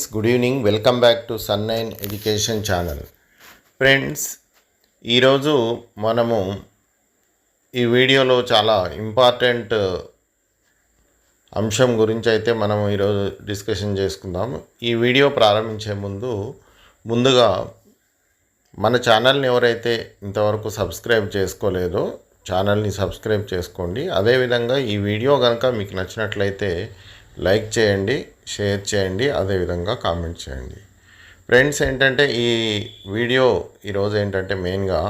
Friends good evening. Welcome back to sun nine education channel. Friends ఈరోజు మనము ఈ వీడియోలో చాలా ఇంపార్టెంట్ అంశం గురించి అయితే మనం ఈరోజు డిస్కషన్ చేసుకుందాం. ఈ వీడియో ప్రారంభించే ముందు ముందుగా మన ఛానల్ని ఎవరైతే ఇంతవరకు సబ్స్క్రైబ్ చేసుకోలేదో ఛానల్ని సబ్స్క్రైబ్ చేసుకోండి. అదేవిధంగా ఈ వీడియో కనుక మీకు నచ్చినట్లయితే లైక్ చేయండి షేర్ చేయండి అదేవిధంగా కామెంట్ చేయండి. ఫ్రెండ్స్ ఏంటంటే ఈ వీడియో ఈరోజు ఏంటంటే మెయిన్గా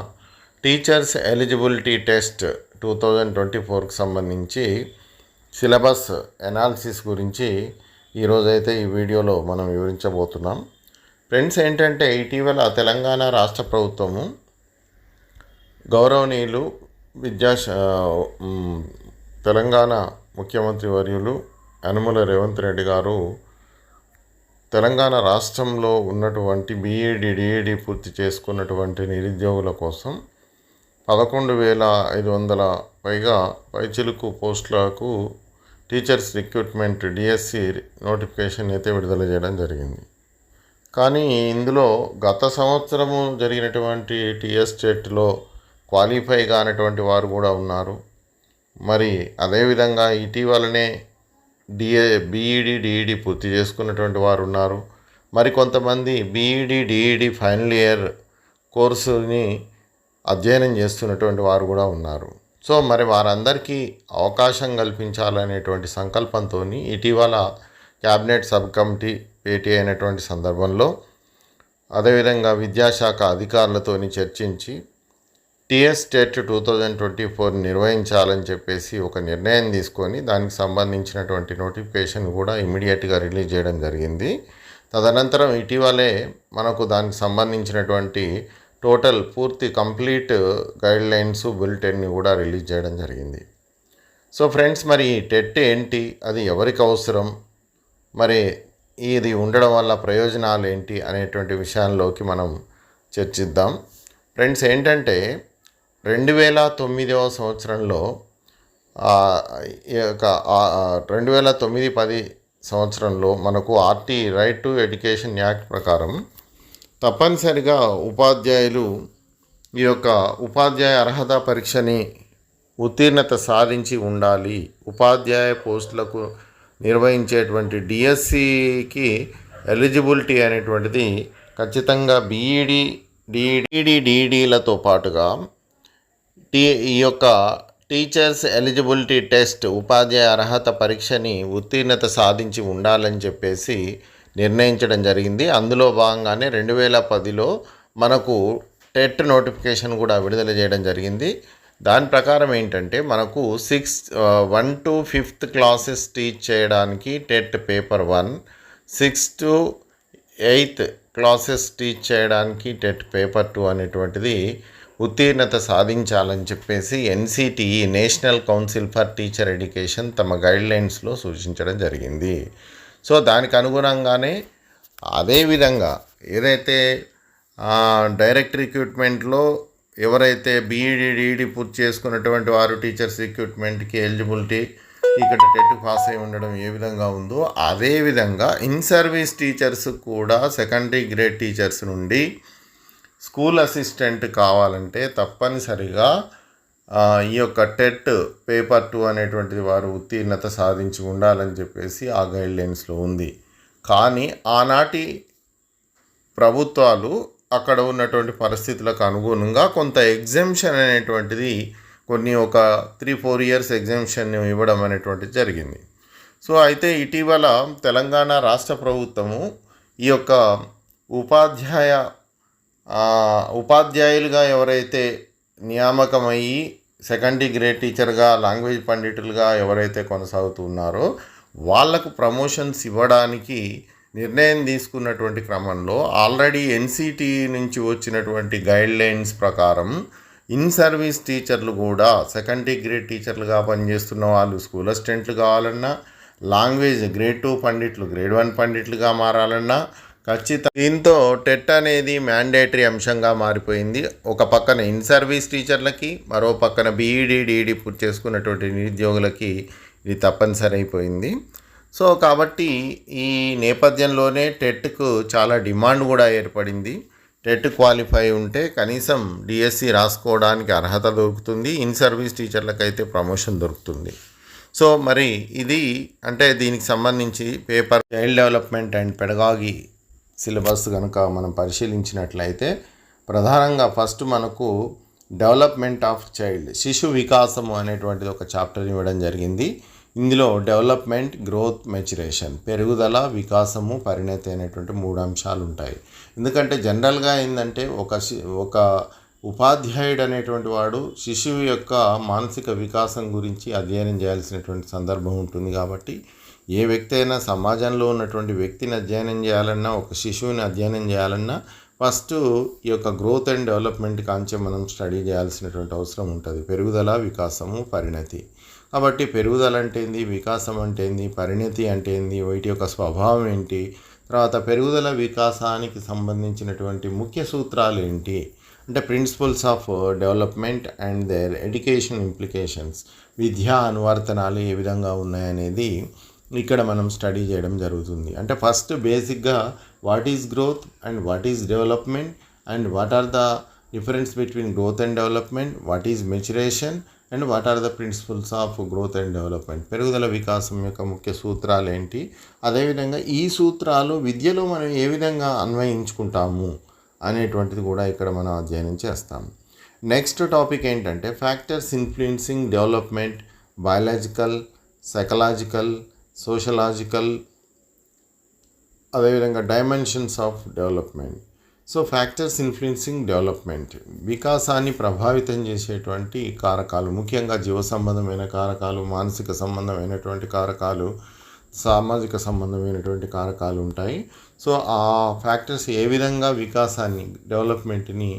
teachers eligibility test two thousand twenty ఫోర్కి సంబంధించి సిలబస్ ఎనాలిసిస్ గురించి ఈరోజైతే ఈ వీడియోలో మనం వివరించబోతున్నాం. ఫ్రెండ్స్ ఏంటంటే ఇటీవల తెలంగాణ రాష్ట్ర ప్రభుత్వము గౌరవనీయులు విద్యా తెలంగాణ ముఖ్యమంత్రి వర్యులు యనమల రేవంత్ రెడ్డి గారు తెలంగాణ రాష్ట్రంలో ఉన్నటువంటి బీఈడి డిఈడి పూర్తి చేసుకున్నటువంటి నిరుద్యోగుల కోసం పదకొండు వేల ఐదు వందల పైగా పైచిలుకు పోస్టులకు టీచర్స్ రిక్రూట్మెంట్ డిఎస్సి నోటిఫికేషన్ అయితే విడుదల చేయడం జరిగింది. కానీ ఇందులో గత సంవత్సరము జరిగినటువంటి టీఎస్ టెట్లో క్వాలిఫై కానటువంటి వారు కూడా ఉన్నారు. మరి అదేవిధంగా ఇటీవలనే డిఏ బీఈడి డిఈడి పూర్తి చేసుకున్నటువంటి వారు ఉన్నారు. మరి కొంతమంది బీఈడి డిఈడి ఫైనల్ ఇయర్ కోర్సుని అధ్యయనం చేస్తున్నటువంటి వారు కూడా ఉన్నారు. సో మరి వారందరికీ అవకాశం కల్పించాలనేటువంటి సంకల్పంతో ఇటీవల క్యాబినెట్ సబ్ కమిటీ భేటీ అయినటువంటి సందర్భంలో అదేవిధంగా విద్యాశాఖ అధికారులతోని చర్చించి TS TET two thousand twenty four నిర్వహించాలని చెప్పేసి ఒక నిర్ణయం తీసుకొని దానికి సంబంధించినటువంటి నోటిఫికేషన్ కూడా ఇమీడియట్గా రిలీజ్ చేయడం జరిగింది. తదనంతరం ఇటీవలే మనకు దానికి సంబంధించినటువంటి టోటల్ పూర్తి కంప్లీట్ గైడ్ లైన్స్ బులెటిన్ని కూడా రిలీజ్ చేయడం జరిగింది. సో ఫ్రెండ్స్ మరి టెట్ ఏంటి? అది ఎవరికి అవసరం? మరి ఇది ఉండడం వల్ల ప్రయోజనాలు ఏంటి? అనేటువంటి విషయాల్లోకి మనం చర్చిద్దాం. ఫ్రెండ్స్ ఏంటంటే రెండు వేల తొమ్మిదవ సంవత్సరంలో ఈ యొక్క రెండు వేల తొమ్మిది పది సంవత్సరంలో మనకు R T right to education act ప్రకారం తప్పనిసరిగా ఉపాధ్యాయులు ఈ యొక్క ఉపాధ్యాయ అర్హత పరీక్షని ఉత్తీర్ణత సాధించి ఉండాలి. ఉపాధ్యాయ పోస్టులకు నిర్వహించేటువంటి డిఎస్సికి ఎలిజిబిలిటీ అనేటువంటిది ఖచ్చితంగా బీఈడి డిఈడి డిఈడిలతో పాటుగా టీ ఈ యొక్క టీచర్స్ ఎలిజిబిలిటీ టెస్ట్ ఉపాధ్యాయ అర్హత పరీక్షని ఉత్తీర్ణత సాధించి ఉండాలని చెప్పేసి నిర్ణయించడం జరిగింది. అందులో భాగంగానే రెండు వేల పదిలో మనకు టెట్ నోటిఫికేషన్ కూడా విడుదల చేయడం జరిగింది. దాని ప్రకారం ఏంటంటే మనకు six one to fifth classes teach చేయడానికి TET paper one six to eighth classes teach చేయడానికి టెట్ పేపర్ టూ అనేటువంటిది ఉత్తీర్ణత సాధించాలని చెప్పేసి NCTE national council for teacher education తమ గైడ్లైన్స్లో సూచించడం జరిగింది. సో దానికి అనుగుణంగానే అదేవిధంగా ఏదైతే డైరెక్ట్ రిక్రూట్మెంట్లో ఎవరైతే బీఈడి డిఈడి పూర్తి చేసుకున్నటువంటి వారు టీచర్స్ రిక్రూట్మెంట్కి ఎలిజిబిలిటీ ఇక్కడ టెట్ పాస్ అయి ఉండడం ఏ విధంగా ఉందో అదేవిధంగా ఇన్ సర్వీస్ టీచర్స్ కూడా సెకండరీ గ్రేడ్ టీచర్స్ నుండి స్కూల్ అసిస్టెంట్ కావాలంటే తప్పనిసరిగా ఈ యొక్క టెట్ పేపర్ టూ అనేటువంటిది వారు ఉత్తీర్ణత సాధించి ఉండాలని చెప్పేసి ఆ గైడ్లైన్స్లో ఉంది. కానీ ఆనాటి ప్రభుత్వాలు అక్కడ ఉన్నటువంటి పరిస్థితులకు అనుగుణంగా కొంత ఎగ్జామ్షన్ అనేటువంటిది కొన్ని ఒక త్రీ ఫోర్ ఇయర్స్ ఎగ్జామ్షన్ ఇవ్వడం అనేటువంటిది జరిగింది. సో అయితే ఇటీవల తెలంగాణ రాష్ట్ర ప్రభుత్వము ఈ యొక్క ఉపాధ్యాయ ఉపాధ్యాయులుగా ఎవరైతే నియామకమయ్యి సెకండరీ గ్రేడ్ టీచర్గా లాంగ్వేజ్ పండితులుగా ఎవరైతే కొనసాగుతున్నారో వాళ్ళకు ప్రమోషన్స్ ఇవ్వడానికి నిర్ణయం తీసుకున్నటువంటి క్రమంలో ఆల్రెడీ ఎన్సిటి నుంచి వచ్చినటువంటి గైడ్ లైన్స్ ప్రకారం ఇన్ సర్వీస్ టీచర్లు కూడా సెకండరీ గ్రేడ్ టీచర్లుగా పనిచేస్తున్న వాళ్ళు స్కూల్ అసిస్టెంట్లు కావాలన్నా లాంగ్వేజ్ గ్రేడ్ టూ పండిట్లు గ్రేడ్ వన్ పండిట్లుగా మారాలన్నా ఖచ్చితంగా. దీంతో టెట్ అనేది మ్యాండేటరీ అంశంగా మారిపోయింది. ఒక పక్కన ఇన్ సర్వీస్ టీచర్లకి మరో పక్కన బీఈడి డిఈడి పూర్తి చేసుకున్నటువంటి నిరుద్యోగులకి ఇది తప్పనిసరి అయిపోయింది. సో కాబట్టి ఈ నేపథ్యంలోనే టెట్కు చాలా డిమాండ్ కూడా ఏర్పడింది. టెట్ క్వాలిఫై ఉంటే కనీసం డిఎస్సి రాసుకోవడానికి అర్హత దొరుకుతుంది. ఇన్ సర్వీస్ టీచర్లకు అయితే ప్రమోషన్ దొరుకుతుంది. సో మరి ఇది అంటే దీనికి సంబంధించి paper child development and pedagogy syllabus కనుక మనం పరిశీలించినట్లయితే ప్రధానంగా ఫస్ట్ మనకు డెవలప్మెంట్ ఆఫ్ చైల్డ్ శిశు వికాసము అనేటువంటిది ఒక చాప్టర్ ఇవ్వడం జరిగింది. ఇందులో డెవలప్మెంట్ గ్రోత్ మెచ్యురేషన్ పెరుగుదల వికాసము పరిణతి అనేటువంటి మూడు అంశాలు ఉంటాయి ఎందుకంటే జనరల్గా ఏంటంటే ఒక ఒక ఉపాధ్యాయుడు అనేటువంటి వాడు శిశువు యొక్క మానసిక వికాసం గురించి అధ్యయనం చేయాల్సినటువంటి సందర్భం ఉంటుంది కాబట్టి ఏ వ్యక్తి అయినా సమాజంలో ఉన్నటువంటి వ్యక్తిని అధ్యయనం చేయాలన్నా ఒక శిశువుని అధ్యయనం చేయాలన్నా ఫస్ట్ ఈ యొక్క గ్రోత్ అండ్ డెవలప్మెంట్ కాంచే మనం స్టడీ చేయాల్సినటువంటి అవసరం ఉంటుంది. పెరుగుదల వికాసము పరిణతి. కాబట్టి పెరుగుదల అంటే ఏంది? వికాసం అంటే ఏంది? పరిణతి అంటే ఏంది? వీటి యొక్క స్వభావం ఏంటి? తర్వాత పెరుగుదల వికాసానికి సంబంధించినటువంటి ముఖ్య సూత్రాలు ఏంటి? అంటే principles of development and their education implications విద్యా అనువర్తనాలు ఏ విధంగా ఉన్నాయనేది ఇక్కడ మనం స్టడీ చేయడం జరుగుతుంది. అంటే ఫస్ట్ బేసిక్గా what is growth and what is development and what are the difference between growth and development what is maturation and what are the principles of growth and development పెరుగుదల వికాసం యొక్క ముఖ్య సూత్రాలు ఏంటి? అదేవిధంగా ఈ సూత్రాలు విద్యలో మనం ఏ విధంగా అన్వయించుకుంటాము? అనేటువంటిది కూడా ఇక్కడ మనం అధ్యయనం చేస్తాం. నెక్స్ట్ టాపిక్ ఏంటంటే factors influencing development biological psychological sociological అదేవిధంగా dimensions of development so factors influencing development వికాసాన్ని ప్రభావితం చేసేటువంటి కారకాలు ముఖ్యంగా జీవ సంబంధమైన కారకాలు మానసిక సంబంధమైనటువంటి కారకాలు సామాజిక సంబంధమైనటువంటి కారకాలు ఉంటాయి. సో ఆ ఫ్యాక్టర్స్ ఏ విధంగా వికాసాన్ని డెవలప్మెంట్ని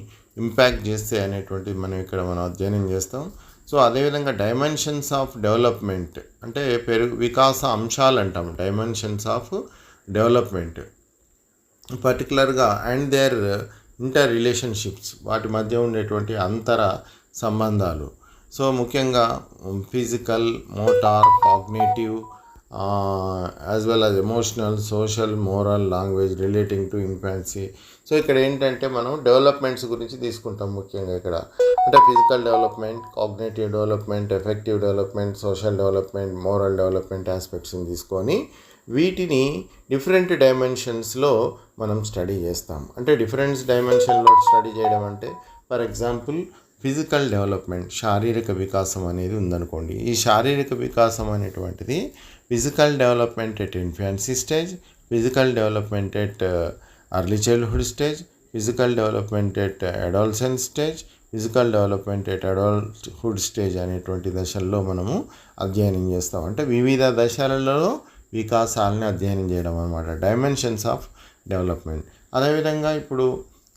ఇంపాక్ట్ చేస్తాయి అనేటువంటిది మనం ఇక్కడ మనం అధ్యయనం చేస్తాం. సో అదేవిధంగా డైమెన్షన్స్ ఆఫ్ డెవలప్మెంట్ అంటే పెరుగు వికాస అంశాలు అంటాం. Dimensions of development. పర్టికులర్గా అండ్ దేర్ ఇంటర్ రిలేషన్షిప్స్ వాటి మధ్య ఉండేటువంటి అంతర సంబంధాలు. సో ముఖ్యంగా physical motor cognitive as well as emotional social moral language relating to infancy so ఇక్కడ ఏంటంటే మనం డెవలప్మెంట్స్ గురించి తీసుకుంటాం ముఖ్యంగా ఇక్కడ. అంటే physical development cognitive development effective development social development moral development ఆస్పెక్ట్స్ని తీసుకొని వీటిని డిఫరెంట్ డైమెన్షన్స్లో మనం స్టడీ చేస్తాం. అంటే డిఫరెంట్ డైమెన్షన్లో స్టడీ చేయడం అంటే ఫర్ ఎగ్జాంపుల్ ఫిజికల్ డెవలప్మెంట్ శారీరక వికాసం అనేది ఉందనుకోండి. ఈ శారీరక వికాసం అనేటువంటిది physical development at infancy stage physical development at early childhood stage physical development at adolescent stage physical development at adulthood stage అనేటువంటి దశల్లో మనము అధ్యయనం చేస్తాం. అంటే వివిధ దశలలో వికాసాలని అధ్యయనం చేయడం అనమాట డైమెన్షన్స్ ఆఫ్ డెవలప్మెంట్. అదేవిధంగా ఇప్పుడు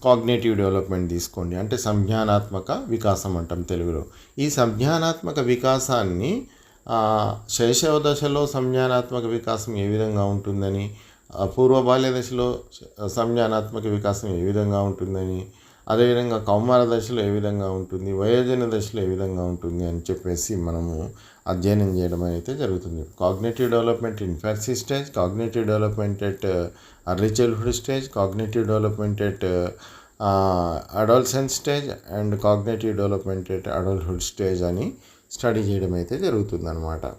కాగ్నేటివ్ డెవలప్మెంట్ తీసుకోండి. అంటే సంజ్ఞానాత్మక వికాసం అంటాం తెలుగులో. ఈ సంజ్ఞానాత్మక వికాసాన్ని శైశవ దశలో సంజ్ఞానాత్మక వికాసం ఏ విధంగా ఉంటుందని పూర్వ బాల్య దశలో సంజ్ఞానాత్మక వికాసం ఏ విధంగా ఉంటుందని అదేవిధంగా కౌమార దశలో ఏ విధంగా ఉంటుంది? వయోజన దశలో ఏ విధంగా ఉంటుంది? అని చెప్పేసి మనము అధ్యయనం చేయడం అయితే జరుగుతుంది. Cognitive development infancy stage cognitive development at early childhood stage cognitive development at adolescent stage and cognitive development at adulthood stage అని స్టడీ చేయడం అయితే జరుగుతుంది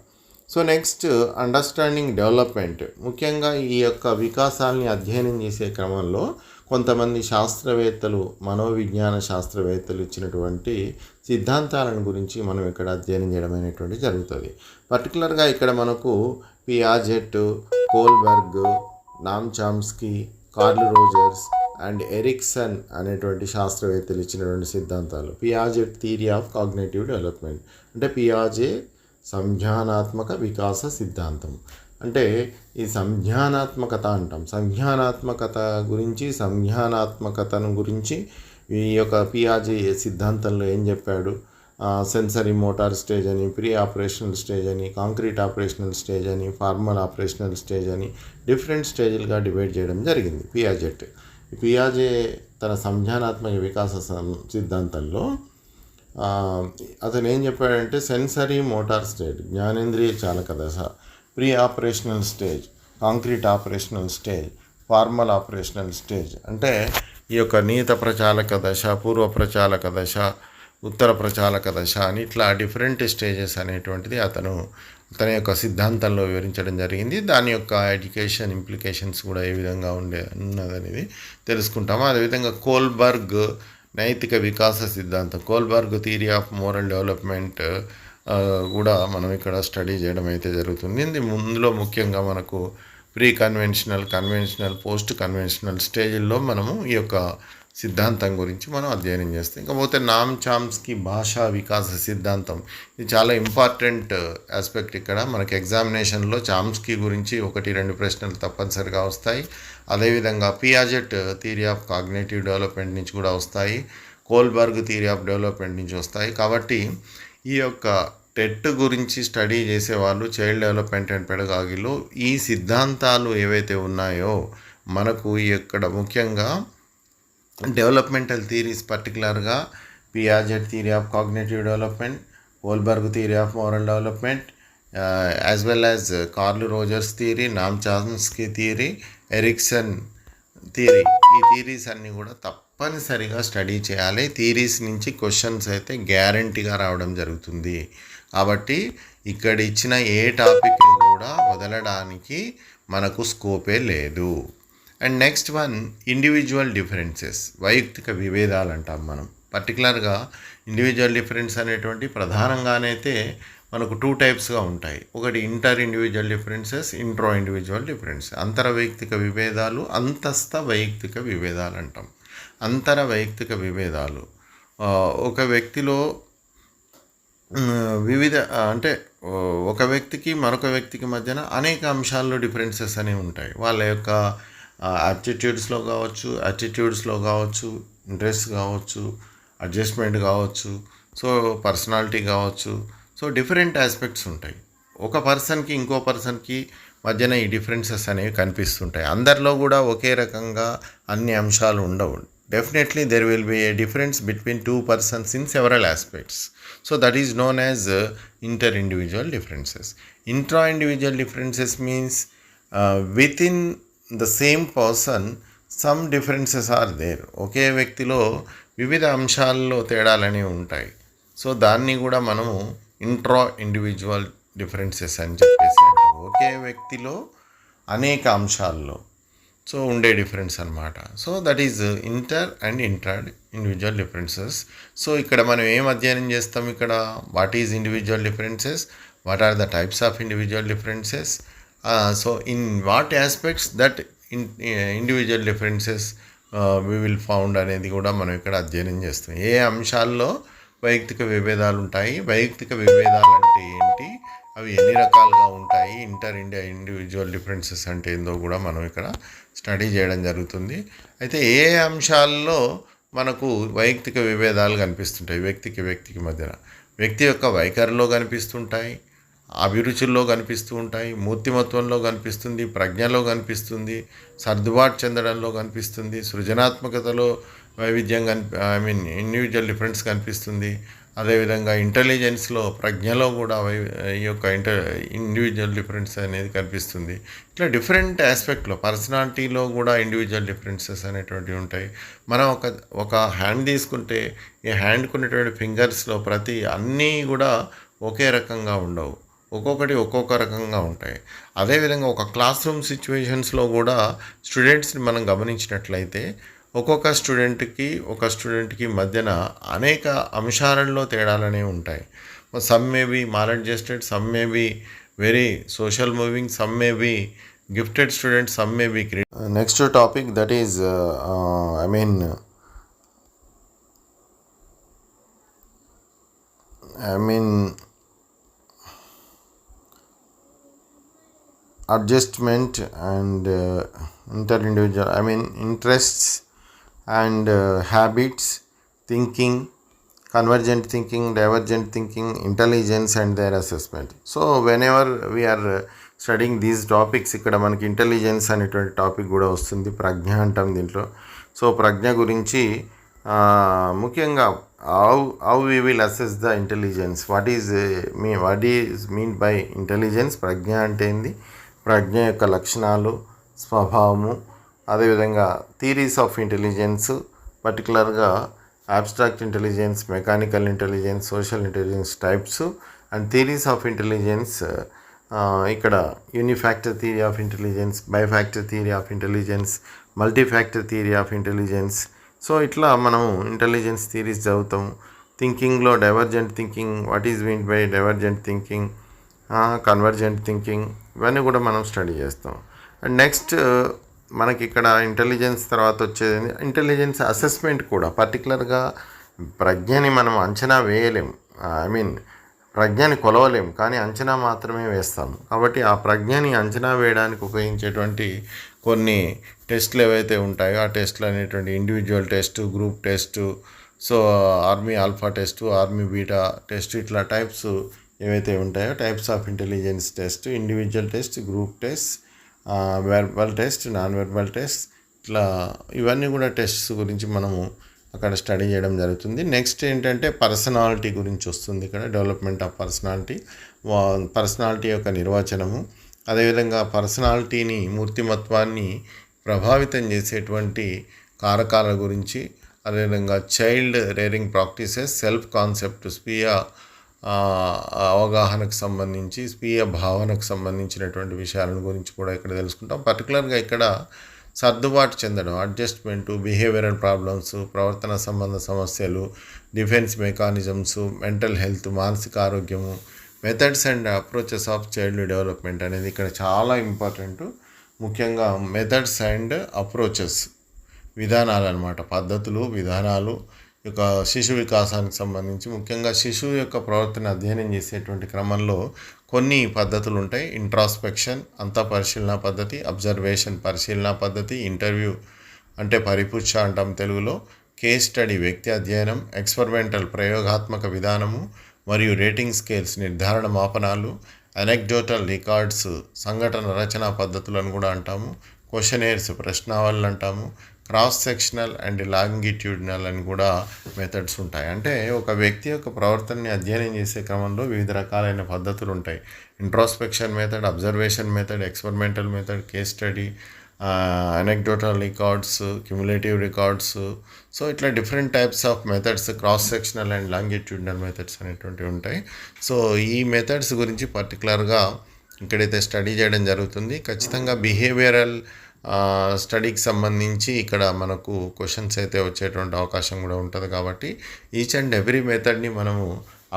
సో నెక్స్ట్ అండర్స్టాండింగ్ డెవలప్మెంట్. ముఖ్యంగా ఈ యొక్క వికాసాలని అధ్యయనం చేసే క్రమంలో కొంతమంది శాస్త్రవేత్తలు మనోవిజ్ఞాన శాస్త్రవేత్తలు ఇచ్చినటువంటి సిద్ధాంతాలను గురించి మనం ఇక్కడ అధ్యయనం చేయడం అనేటువంటి జరుగుతుంది. పర్టికులర్గా ఇక్కడ మనకు Piaget Kohlberg Noam Chomsky Carl Rogers and Erikson అనేటువంటి శాస్త్రవేత్తలు ఇచ్చినటువంటి సిద్ధాంతాలు. Piaget theory of cognitive development. అంటే పియాజే సంజ్ఞానాత్మక వికాస సిద్ధాంతం. అంటే ఈ సంజ్ఞానాత్మకత అంటాం. సంజ్ఞానాత్మకత గురించి సంజ్ఞానాత్మకతను గురించి ఈ యొక్క పిఆర్జే సిద్ధాంతంలో ఏం చెప్పాడు? సెన్సరీ మోటార్ స్టేజ్ అని ప్రీ ఆపరేషనల్ స్టేజ్ అని కాంక్రీట్ ఆపరేషనల్ స్టేజ్ అని ఫార్మల్ ఆపరేషనల్ స్టేజ్ అని డిఫరెంట్ స్టేజ్లుగా డివైడ్ చేయడం జరిగింది పియాజెట్ పియాజే తన సంజ్ఞానాత్మక వికాస సం- సిద్ధాంతంలో అతను ఏం చెప్పాడంటే సెన్సరీ మోటార్ స్టేట్ జ్ఞానేంద్రియ చాలక దశ pre operational stage concrete operational stage formal operational stage అంటే ఈ యొక్క నీత ప్రచాలక దశ పూర్వ ప్రచాలక దశ ఉత్తర ప్రచాలక దశ అని ఇట్లా డిఫరెంట్ స్టేజెస్ అనేటువంటిది అతను తన యొక్క సిద్ధాంతంలో వివరించడం జరిగింది. దాని యొక్క ఎడ్యుకేషన్ ఇంప్లికేషన్స్ కూడా ఏ విధంగా ఉండే ఉన్నదనేది తెలుసుకుంటాము. అదేవిధంగా కోల్బర్గ్ నైతిక వికాస సిద్ధాంతం Kohlberg theory of moral development కూడా మనం ఇక్కడ స్టడీ చేయడం అయితే జరుగుతుంది. ఇది ముందులో ముఖ్యంగా మనకు pre conventional conventional post conventional స్టేజ్ల్లో మనము ఈ యొక్క సిద్ధాంతం గురించి మనం అధ్యయనం చేస్తాం. ఇకపోతే నామ్ చామ్స్కి భాషా వికాస సిద్ధాంతం. ఇది చాలా ఇంపార్టెంట్ ఆస్పెక్ట్ ఇక్కడ. మనకి ఎగ్జామినేషన్లో చామ్స్కీ గురించి ఒకటి రెండు ప్రశ్నలు తప్పనిసరిగా వస్తాయి. అదేవిధంగా Piaget theory of cognitive development నుంచి కూడా వస్తాయి. కోల్బర్గ్ థియరీ ఆఫ్ డెవలప్మెంట్ నుంచి వస్తాయి. కాబట్టి ఈ యొక్క టెట్ గురించి స్టడీ చేసేవాళ్ళు చైల్డ్ డెవలప్మెంట్ అండ్ పెడగాగిలో ఈ సిద్ధాంతాలు ఏవైతే ఉన్నాయో మనకు ఇక్కడ ముఖ్యంగా డెవలప్మెంటల్ థీరీస్ పర్టికులర్గా Piaget theory of cognitive development Kohlberg theory of moral development as well as Carl Rogers theory Noam Chomsky theory Erikson theory ఈ థియరీస్ అన్నీ కూడా తప్పనిసరిగా స్టడీ చేయాలి. థీరీస్ నుంచి క్వశ్చన్స్ అయితే గ్యారంటీగా రావడం జరుగుతుంది. కాబట్టి ఇక్కడ ఇచ్చిన ఏ టాపిక్ని కూడా వదలడానికి మనకు స్కోపే లేదు. And next one individual differences వైయక్తిక విభేదాలు అంటాం మనం. పర్టికులర్గా ఇండివిజువల్ డిఫరెన్స్ అనేటువంటి ప్రధానంగానైతే మనకు టూ టైప్స్గా ఉంటాయి. ఒకటి inter individual differences intra individual difference. అంతర వైయక్తిక విభేదాలు అంతస్థ వైయక్తిక విభేదాలు అంటాం. అంతర వైయక్తిక విభేదాలు. ఒక వ్యక్తిలో వివిధ అంటే ఒక వ్యక్తికి మరొక వ్యక్తికి మధ్యన అనేక అంశాల్లో డిఫరెన్సెస్ అనేవి ఉంటాయి. వాళ్ళ యొక్క యాప్టిట్యూడ్స్లో కావచ్చు యాటిట్యూడ్స్లో కావచ్చు డ్రెస్ కావచ్చు అడ్జస్ట్మెంట్ కావచ్చు సో పర్సనాలిటీ కావచ్చు. సో డిఫరెంట్ ఆస్పెక్ట్స్ ఉంటాయి. ఒక పర్సన్కి ఇంకో పర్సన్కి మధ్యన ఈ డిఫరెన్సెస్ అనేవి కనిపిస్తుంటాయి. అందరిలో కూడా ఒకే రకంగా అన్ని అంశాలు ఉండవు. Definitely there will be a difference between two persons in several aspects so that is known as inter individual differences intra individual differences means within the same person some differences are there ఒకే వ్యక్తిలో వివిధ అంశాల్లో తేడాలని ఉంటాయి. So దాన్ని కూడా మనము intra individual differences అని చెప్పేసి అంటాం ఒకే వ్యక్తిలో అనేక అంశాల్లో. సో ఉండే డిఫరెన్స్ అనమాట so that is inter and intra individual differences so ఇక్కడ మనం ఏం అధ్యయనం చేస్తాం ఇక్కడ? What is individual differences what are the types of individual differences so in what aspects that in individual differences we will found అనేది కూడా మనం ఇక్కడ అధ్యయనం చేస్తాం. ఏ అంశాల్లో వైయక్తిక విభేదాలు ఉంటాయి? వైయక్తిక విభేదాలు అంటే ఏంటి? అవి ఎన్ని రకాలుగా ఉంటాయి? ఇంటర్ ఇండియా ఇండివిజువల్ డిఫరెన్సెస్ అంటే ఏందో కూడా మనం ఇక్కడ స్టడీ చేయడం జరుగుతుంది. అయితే ఏ అంశాల్లో మనకు వైయక్తిక విభేదాలు కనిపిస్తుంటాయి? వ్యక్తికి వ్యక్తికి మధ్యన. వ్యక్తి యొక్క వైఖరిలో కనిపిస్తుంటాయి అభిరుచుల్లో కనిపిస్తూ ఉంటాయి మూర్తిమత్వంలో కనిపిస్తుంది ప్రజ్ఞలో కనిపిస్తుంది సర్దుబాటు చెందడంలో కనిపిస్తుంది సృజనాత్మకతలో వైవిధ్యం కనిపి ఐ మీన్ ఇండివిజువల్ డిఫరెన్స్ కనిపిస్తుంది అదేవిధంగా ఇంటెలిజెన్స్లో ప్రజ్ఞలో కూడా ఈ యొక్క ఇంట ఇండివిజువల్ డిఫరెన్స్ అనేది కనిపిస్తుంది. ఇట్లా డిఫరెంట్ ఆస్పెక్ట్లో పర్సనాలిటీలో కూడా ఇండివిజువల్ డిఫరెన్సెస్ అనేటువంటివి ఉంటాయి. మనం ఒక ఒక హ్యాండ్ తీసుకుంటే ఈ హ్యాండ్కు ఉన్నటువంటి ఫింగర్స్లో ప్రతి అన్నీ కూడా ఒకే రకంగా ఉండవు. ఒక్కొక్కటి ఒక్కొక్క రకంగా ఉంటాయి. అదేవిధంగా ఒక క్లాస్ రూమ్ సిచ్యువేషన్స్లో కూడా స్టూడెంట్స్ని మనం గమనించినట్లయితే ఒక్కొక్క స్టూడెంట్కి ఒక స్టూడెంట్కి మధ్యన అనేక అంశాలలో తేడాలనే ఉంటాయి. Some may be maladjusted some may be very social moving some may be gifted student some may be next topic that is I mean I mean adjustment and inter individual I mean interests and habits thinking convergent thinking divergent thinking intelligence and their assessment so whenever we are studying these topics ఇక్కడ మనకి intelligence అనేటువంటి topic కూడా వస్తుంది ప్రజ్ఞ అంటాం దీంట్లో so ప్రజ్ఞ గురించి ముఖ్యంగా how how we will assess the intelligence what is me what is mean by intelligence ప్రజ్ఞ అంటే ఏంది ప్రజ్ఞ యొక్క లక్షణాలు స్వభావము అదేవిధంగా థీరీస్ ఆఫ్ ఇంటెలిజెన్స్ పర్టికులర్గా abstract intelligence mechanical intelligence social intelligence types and theories of intelligence ఇక్కడ unifactor theory of intelligence bifactor theory of intelligence multifactor theory of intelligence so ఇట్లా మనం ఇంటెలిజెన్స్ థియరీస్ చదువుతాం. థింకింగ్లో divergent thinking what is mean by divergent thinking convergent thinking ఇవన్నీ కూడా మనం study చేస్తాం. And next మనకి ఇక్కడ ఇంటెలిజెన్స్ తర్వాత వచ్చేది ఇంటెలిజెన్స్ అసెస్మెంట్ కూడా. పర్టికులర్గా ప్రజ్ఞని మనం అంచనా వేయలేం ఐ మీన్ ప్రజ్ఞని కొలవలేం కానీ అంచనా మాత్రమే వేస్తాము. కాబట్టి ఆ ప్రజ్ఞని అంచనా వేయడానికి ఉపయోగించేటువంటి కొన్ని టెస్ట్లు ఏవైతే ఉంటాయో ఆ టెస్ట్లు అనేటువంటి individual test group test so army alpha test army beta test ఇట్లా టైప్స్ ఏవైతే ఉంటాయో types of intelligence test individual test group test verbal test non verbal test ఇట్లా ఇవన్నీ కూడా టెస్ట్స్ గురించి మనము అక్కడ స్టడీ చేయడం జరుగుతుంది. నెక్స్ట్ ఏంటంటే పర్సనాలిటీ గురించి వస్తుంది ఇక్కడ డెవలప్మెంట్ ఆఫ్ పర్సనాలిటీ పర్సనాలిటీ యొక్క నిర్వచనము. అదేవిధంగా పర్సనాలిటీని మూర్తిమత్వాన్ని ప్రభావితం చేసేటువంటి కారకాల గురించి అదేవిధంగా child rearing practices self concept స్వీయ అవగాహనకు సంబంధించి స్వీయ భావనకు సంబంధించినటువంటి విషయాలను గురించి కూడా ఇక్కడ తెలుసుకుంటాం. పర్టికులర్గా ఇక్కడ సర్దుబాటు చెందడం అడ్జస్ట్మెంటు బిహేవియరల్ ప్రాబ్లమ్స్ ప్రవర్తన సంబంధ సమస్యలు డిఫెన్స్ మెకానిజమ్స్ మెంటల్ హెల్త్ మానసిక ఆరోగ్యము methods and approaches of child development అనేది ఇక్కడ చాలా ఇంపార్టెంట్. ముఖ్యంగా మెథడ్స్ అండ్ అప్రోచెస్ విధానాలు అనమాట పద్ధతులు విధానాలు యొక్క శిశు వికాసానికి సంబంధించి ముఖ్యంగా శిశువు యొక్క ప్రవర్తన అధ్యయనం చేసేటువంటి క్రమంలో కొన్ని పద్ధతులు ఉంటాయి. ఇంట్రాస్పెక్షన్ అంత పరిశీలన పద్ధతి అబ్జర్వేషన్ పరిశీలన పద్ధతి ఇంటర్వ్యూ అంటే పరిపుచ్చ అంటాం తెలుగులో. కేస్ స్టడీ వ్యక్తి అధ్యయనం ఎక్స్పెరిమెంటల్ ప్రయోగాత్మక విధానము మరియు రేటింగ్ స్కేల్స్ నిర్ధారణ మాపనాలు అనెక్డోటల్ రికార్డ్స్ సంఘటన రచనా పద్ధతులను కూడా అంటాము. క్వశ్చనేర్స్ ప్రశ్నావళులు అంటాము. క్రాస్ సెక్షనల్ అండ్ లాంగిట్యూడినల్ అని కూడా మెథడ్స్ ఉంటాయి. అంటే ఒక వ్యక్తి యొక్క ప్రవర్తనని అధ్యయనం చేసే క్రమంలో వివిధ రకాలైన పద్ధతులు ఉంటాయి. Introspection method observation method experimental method case study anecdotal records cumulative records so ఇట్లా different types of methods cross sectional and longitudinal methods అనేటువంటివి ఉంటాయి. సో ఈ మెథడ్స్ గురించి పర్టికులర్గా ఇక్కడైతే స్టడీ చేయడం జరుగుతుంది. ఖచ్చితంగా బిహేవియరల్ స్టడీకి సంబంధించి ఇక్కడ మనకు క్వశ్చన్స్ అయితే వచ్చేటువంటి అవకాశం కూడా ఉంటుంది కాబట్టి ఈచ్ అండ్ ఎవ్రీ మెథడ్ని మనము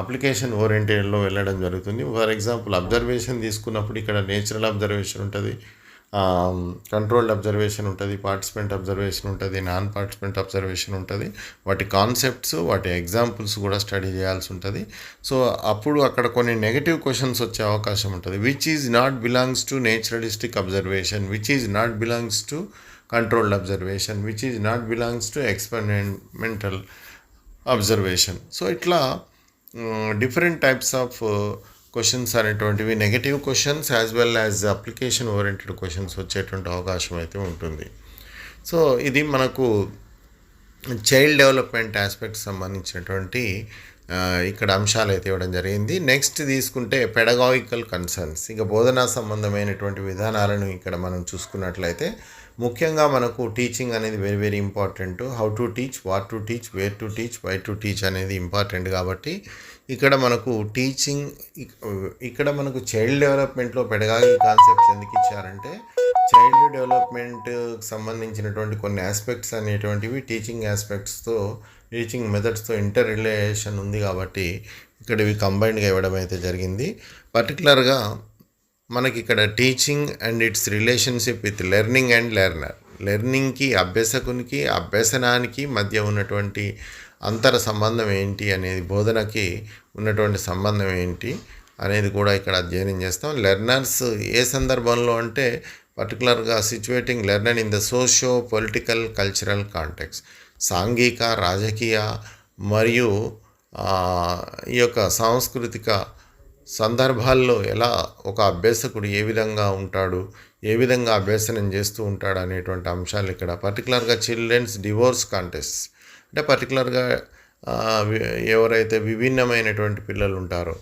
అప్లికేషన్ ఓరియంటెడ్లో వెళ్ళడం జరుగుతుంది. ఫర్ ఎగ్జాంపుల్ అబ్జర్వేషన్ తీసుకున్నప్పుడు ఇక్కడ నేచురల్ అబ్జర్వేషన్ ఉంటుంది. కంట్రోల్డ్ అబ్జర్వేషన్ ఉంటుంది పార్టిసిపెంట్ అబ్జర్వేషన్ ఉంటుంది నాన్ పార్టిసిపెంట్ అబ్జర్వేషన్ ఉంటుంది. వాటి కాన్సెప్ట్స్ వాటి ఎగ్జాంపుల్స్ కూడా స్టడీ చేయాల్సి ఉంటుంది. సో అప్పుడు అక్కడ కొన్ని నెగిటివ్ క్వశ్చన్స్ వచ్చే అవకాశం ఉంటుంది. Which is not belongs to naturalistic observation which is not belongs to controlled observation which is not belongs to experimental observation so ఇట్లా డిఫరెంట్ టైప్స్ ఆఫ్ క్వశ్చన్స్ అనేటువంటివి negative questions as well as application oriented questions వచ్చేటువంటి అవకాశం అయితే ఉంటుంది. So ఇది మనకు child development aspect సంబంధించినటువంటి ఇక్కడ అంశాలు అయితే ఇవ్వడం జరిగింది. నెక్స్ట్ తీసుకుంటే పెడగాయికల్ కన్సర్న్స్ ఇక బోధనా సంబంధమైనటువంటి విధానాలను ఇక్కడ మనం చూసుకున్నట్లయితే ముఖ్యంగా మనకు టీచింగ్ అనేది very very important how to teach what to teach where to teach why to teach అనేది ఇంపార్టెంట్ కాబట్టి ఇక్కడ మనకు టీచింగ్ ఇక్కడ మనకు చైల్డ్ డెవలప్మెంట్లో పెడగాలి కాన్సెప్ట్స్ ఎందుకు ఇచ్చారంటే చైల్డ్ డెవలప్మెంట్కి సంబంధించినటువంటి కొన్ని ఆస్పెక్ట్స్ అనేటువంటివి టీచింగ్ ఆస్పెక్ట్స్తో టీచింగ్ మెథడ్స్తో ఇంటర్ రిలేషన్ ఉంది కాబట్టి ఇక్కడ ఇవి కంబైన్డ్గా ఇవ్వడం అయితే జరిగింది. పర్టికులర్గా మనకి ఇక్కడ teaching and its relationship with learning and learner లెర్నింగ్కి అభ్యసకునికి అభ్యసనానికి మధ్య ఉన్నటువంటి అంతర సంబంధం ఏంటి అనేది బోధనకి ఉన్నటువంటి సంబంధం ఏంటి అనేది కూడా ఇక్కడ అధ్యయనం చేస్తాం. లెర్నర్స్ ఏ సందర్భంలో అంటే పర్టికులర్గా situating learner in the socio political cultural context. సాంఘిక రాజకీయ మరియు ఈ యొక్క సాంస్కృతిక సందర్భాల్లో ఎలా ఒక అభ్యాసకుడు ఏ విధంగా ఉంటాడు ఏ విధంగా అభ్యసనం చేస్తూ ఉంటాడు అనేటువంటి అంశాలు ఇక్కడ. పర్టికులర్గా చిల్డ్రన్స్ డివోర్స్ కాంటెస్ట్ అంటే పర్టికులర్గా ఎవరైతే విభిన్నమైనటువంటి పిల్లలు ఉంటారో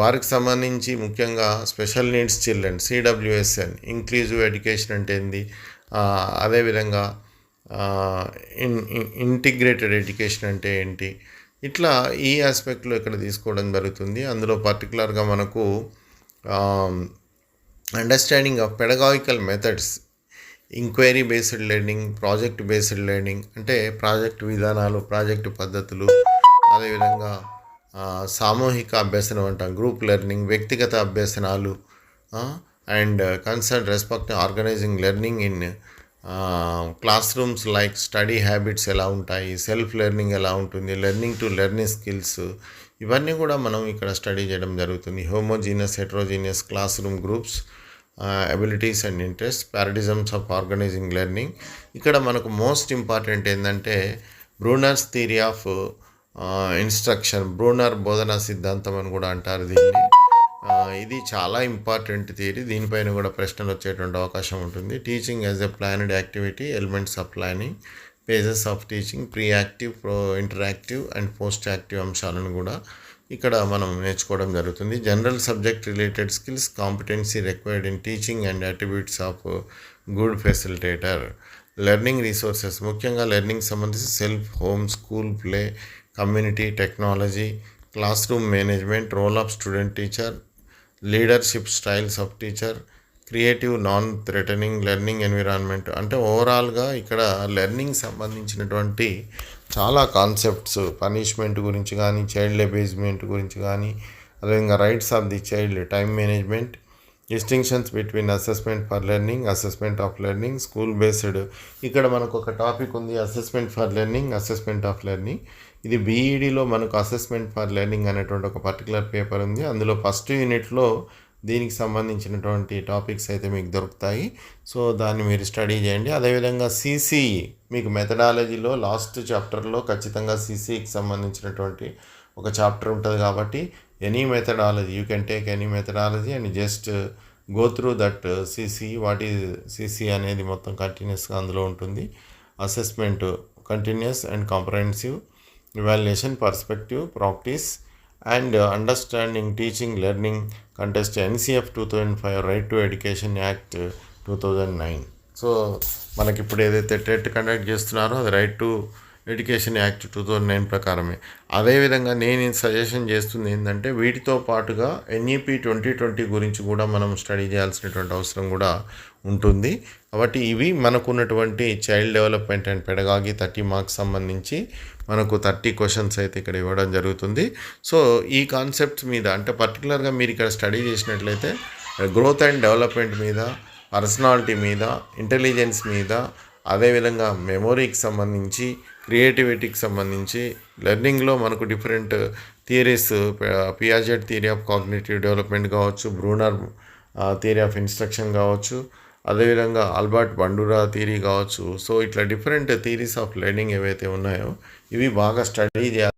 వారికి సంబంధించి ముఖ్యంగా special needs children CWSN inclusive education అంటే ఏంది? అదేవిధంగా ఇన్ ఇంటిగ్రేటెడ్ ఎడ్యుకేషన్ అంటే ఏంటి? ఇట్లా ఈ ఆస్పెక్ట్లో ఇక్కడ తీసుకోవడం జరుగుతుంది. అందులో పర్టికులర్గా మనకు understanding of pedagogical methods inquiry based learning project based learning అంటే ప్రాజెక్ట్ విధానాలు ప్రాజెక్ట్ పద్ధతులు అదేవిధంగా సామూహిక అభ్యసనం అంటాం గ్రూప్ లెర్నింగ్ వ్యక్తిగత అభ్యసనాలు and concern respect organizing learning in classrooms like study habits ఎలా ఉంటాయి సెల్ఫ్ లెర్నింగ్ ఎలా ఉంటుంది లెర్నింగ్ టు లెర్నింగ్ స్కిల్స్ ఇవన్నీ కూడా మనం ఇక్కడ స్టడీ చేయడం జరుగుతుంది. Homogeneous heterogeneous classroom groups abilities and interest paradigms of organizing learning ఇక్కడ మనకు మోస్ట్ ఇంపార్టెంట్ ఏంటంటే Bruner's theory of instruction Bruner బోధనా సిద్ధాంతం అని కూడా అంటారు దీన్ని. ఇది చాలా ఇంపార్టెంట్ థియరీ దీనిపైన కూడా ప్రశ్నలు వచ్చేటువంటి అవకాశం ఉంటుంది. Teaching as a planned activity elements of planning phases of teaching pre active pro interactive and post active అంశాలను కూడా ఇక్కడ మనం నేర్చుకోవడం జరుగుతుంది. General subject related skills competency required in teaching and attributes of good facilitator learning resources ముఖ్యంగా learning సంబంధించి self home school play community technology classroom management role of student teacher leadership styles of teacher creative non threatening learning environment అంటే ఓవరాల్గా ఇక్కడ learning సంబంధించినటువంటి చాలా concepts punishment గురించి కానీ child అబేజ్మెంట్ గురించి కానీ అదేవిధంగా rights of the child time management distinctions between assessment for learning assessment of learning school based. ఇక్కడ మనకు ఒక టాపిక్ ఉంది assessment for learning assessment of learning. ఇది బీఈడిలో మనకు అసెస్మెంట్ ఫర్ లెర్నింగ్ అనేటువంటి ఒక పర్టికులర్ పేపర్ ఉంది. అందులో ఫస్ట్ యూనిట్లో దీనికి సంబంధించినటువంటి టాపిక్స్ అయితే మీకు దొరుకుతాయి. సో దాన్ని మీరు స్టడీ చేయండి. అదేవిధంగా సీసీఈ మీకు మెథడాలజీలో లాస్ట్ చాప్టర్లో ఖచ్చితంగా సీసీకి సంబంధించినటువంటి ఒక చాప్టర్ ఉంటుంది కాబట్టి any methodology you can take any methodology and just go through that CC what is CC అనేది మొత్తం కంటిన్యూస్గా అందులో ఉంటుంది. Assessment continuous and comprehensive evaluation perspective practice and understanding teaching learning context NCF two thousand five right to education act two thousand nine. So మనకి ఇప్పుడు ఏదైతే TET conduct చేస్తున్నారో అది right to education act two thousand nine ప్రకారమే. అదేవిధంగా నేను suggestion చేస్తుంది ఏంటంటే వీటితో పాటుగా ఎన్ఈపి ట్వంటీ ట్వంటీ గురించి కూడా మనం స్టడీ చేయాల్సినటువంటి అవసరం కూడా ఉంటుంది. కాబట్టి ఇవి మనకున్నటువంటి child development and pedagogy thirty marks సంబంధించి మనకు థర్టీ క్వశ్చన్స్ అయితే ఇక్కడ ఇవ్వడం జరుగుతుంది. సో ఈ కాన్సెప్ట్స్ మీద అంటే పర్టికులర్గా మీరు ఇక్కడ స్టడీ చేసినట్లయితే గ్రోత్ అండ్ డెవలప్మెంట్ మీద పర్సనాలిటీ మీద ఇంటెలిజెన్స్ మీద అదేవిధంగా మెమొరీకి సంబంధించి క్రియేటివిటీకి సంబంధించి లెర్నింగ్లో మనకు different theories Piaget theory of cognitive development కావచ్చు బ్రూనర్ థియరీ ఆఫ్ ఇన్స్ట్రక్షన్ కావచ్చు అదేవిధంగా ఆల్బర్ట్ బండూరా థియరీ కావచ్చు. సో ఇట్లా డిఫరెంట్ థియరీస్ ఆఫ్ లెర్నింగ్ ఏవైతే ఉన్నాయో ఇవి బాగా స్టడీ చేయాలి.